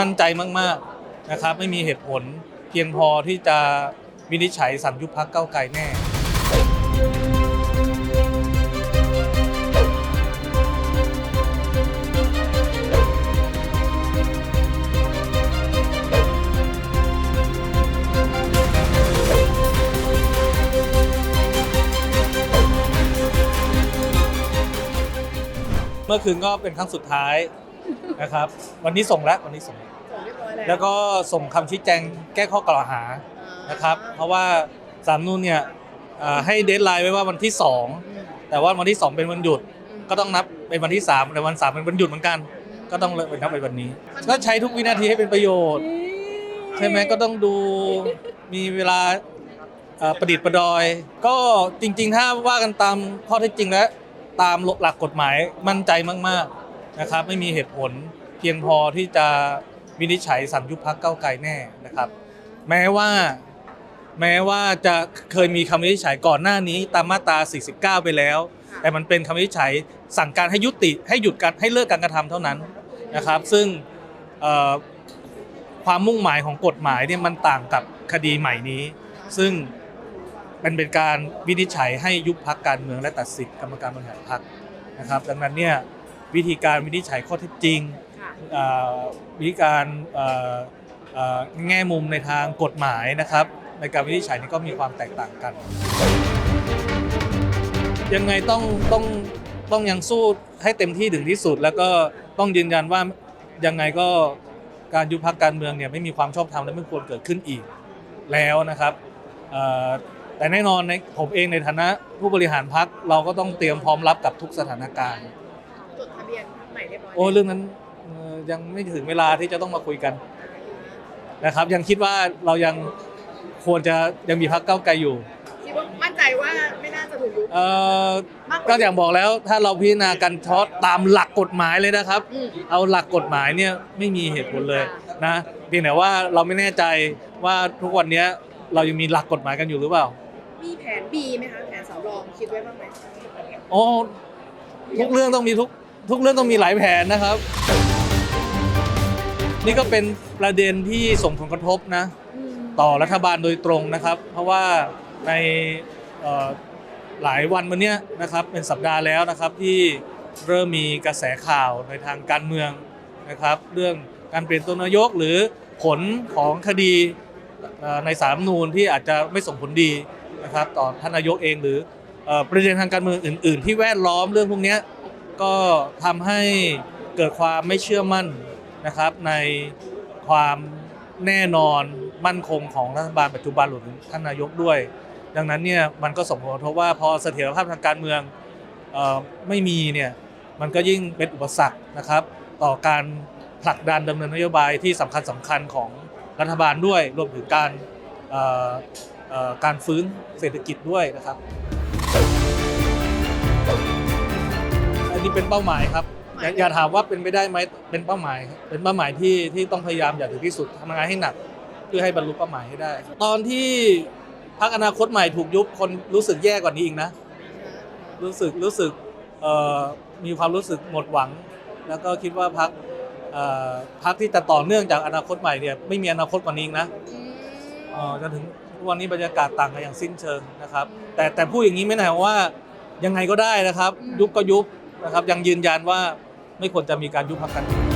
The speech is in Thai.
มั่นใจมากๆนะครับ ไม่มีเหตุผลเพียงพอที่จะวินิจฉัยสั่งยุบพักเก้าไกลแน่เมื่อคืนก็เป็นครั้งสุดท้าย นะครับ วันนี้ส่งแล้ววันนี้ส่งแล้วส่งเรียบร้อยแล้วแล้วก็ส่งคำชี้แจงแก้ข้อกล่าวหานะครับ เพราะว่าสามนูนเนี่ยเอ่อให้เดทไลน์ไว้ว่าวันที่2แต่ว่าวันที่ 2 เป็นวันหยุดก็ต้องนับเป็นวันที่3แต่วัน3เป็นวันหยุดเหมือนกัน ก็ต้องเลยเป็นนับเป็นวันนี้ ก็ใช้ทุกวินาทีให้เป็นประโยชน์ ใช่ไหมก็ต้องดูมีเวลาเอ่อประดิษฐ์ประดอย ก็จริงๆ ถ้าว่ากันตามข้อเท็จจริงและตามหลักกฎหมายมั่นใจมากๆ นะครับไม่มีเหตุผลเพียงพอที่จะวินิจฉัยสั่งยุบพักเก้าไกลแน่นะครับ แม้ว่าแม้ว่าจะเคยมีคำวินิจฉัยก่อนหน้านี้ตามมาตรา 49 ไปแล้ว แต่มันเป็นคำวินิจฉัยสั่งการให้ยุติให้หยุดการให้เลิกการกระทำเท่านั้นนะครับ ซึ่งความมุ่งหมายของกฎหมายเนี่ยมันต่างกับคดีใหม่นี้ ซึ่งมันเป็นการวินิจฉัยให้ยุบพักการเมืองและตัดสิทธิกรรมการบริหารพักนะครับ ดังนั้นเนี่ย วิธีการวินิจฉัยข้อเท็จจริงค่ะเอ่อวิธีการเอ่อเอ่อแง่มุมในทางกฎหมายนะครับ ในการวินิจฉัยนี่ก็มีความแตกต่างกัน ยังไงต้องต้องต้องยังสู้ให้เต็มที่ถึงที่สุด แล้วก็ต้องยืนยันว่ายังไงก็การยุบพักการเมืองเนี่ยไม่มีความชอบธรรมและไม่ควรเกิดขึ้นอีกแล้วนะครับเอ่อแต่แน่นอนในผมเองในฐานะผู้บริหารพักเราก็ต้องเตรียมพร้อมรับกับทุกสถานการณ์ จดทะเบียนพรรคใหม่เรียบร้อยโอ้เรื่องนั้นเอ่อยังไม่ถึงเวลาที่จะต้องมาคุยกันนะครับ ยังคิดว่าเรายังควรจะยังมีพักเก้าวไกลอยู่คิดว่ามั่นใจว่าไม่น่าจะถูกยุบเอ่อมากกก็ว่าอย่างบอกแล้วถ้าเราพิจารณากันช็อตตามหลักกฎหมายเลยนะครับ อืม เอาหลักกฎหมายเนี่ยไม่มีเหตุผลเลยนะเพียงแต่ว่าเราไม่แน่ใจว่าทุกวันเนี้ยเรายังมีหลักกฎหมายกันอยู่หรือเปล่ามีแผน B ไหมคะ แผนสำรองคิดไว้บ้างไหม โอ้ทุกเรื่องต้องมีทุก ทุกเรื่องต้องมีหลายแผนนะครับ นี่ก็เป็นประเด็นที่ส่งผลกระทบนะ ต่อรัฐบาลโดยตรงนะครับ เพราะว่าในหลายวันมาเนี้ยนะครับเป็นสัปดาห์แล้วนะครับที่เริ่มมีกระแสข่าวในทางการเมืองนะครับ เรื่องการเปลี่ยนตัวนายกหรือผลของคดีในสารรัฐมนูญที่อาจจะไม่ส่งผลดีนะครับ ต่อท่านนายกเองหรือประเด็นทางการเมืองอื่น ๆ ที่แวดล้อมเรื่องพวกนี้ ก็ทำให้เกิดความไม่เชื่อมั่นนะครับ ในความแน่นอนมั่นคงของรัฐบาลปัจจุบันหรือท่านนายกด้วย ดังนั้นเนี่ยมันก็ส่งผลกระทบว่าพอเสถียรภาพทางการเมืองออไม่มีเนี่ยมันก็ยิ่งเป็นอุปสรรคนะครับ ต่อการผลักดันดำเนินนโยบายที่สำคัญสคัญของรัฐบาลด้วย รวมถึงการการฟื้นเศรษฐกิจด้วยนะครับ อันนี้เป็นเป้าหมายครับอย่าอย่าถามว่าเป็นไปได้ไหมเป็นเป้าหมายครับเป็นเป้าหมายที่ที่ต้องพยายามอย่างถึงที่สุดทำงานให้หนัก เพื่อให้บรรลุเป้าหมายให้ได้ ตอนที่พรรคอนาคตใหม่ถูกยุบคนรู้สึกแย่กว่านี้อีกนะ รู้สึกรู้สึกเอ่อมีความรู้สึกหมดหวัง แล้วก็คิดว่าพรรคเอ่อพรรคที่จะต่อเนื่องจากอนาคตใหม่เนี่ยไม่มีอนาคตกว่านี้อีกนะอืมเอ่อจนถึงทุกวันนี้บรรยากาศต่างกันอย่างสิ้นเชิงนะครับ แต่แต่พูดอย่างนี้ไม่ได้หมายความว่ายังไงก็ได้นะครับ ยุบก็ยุบ นะครับยังยืนยันว่าไม่ควรจะมีการยุบพรรคการเมือง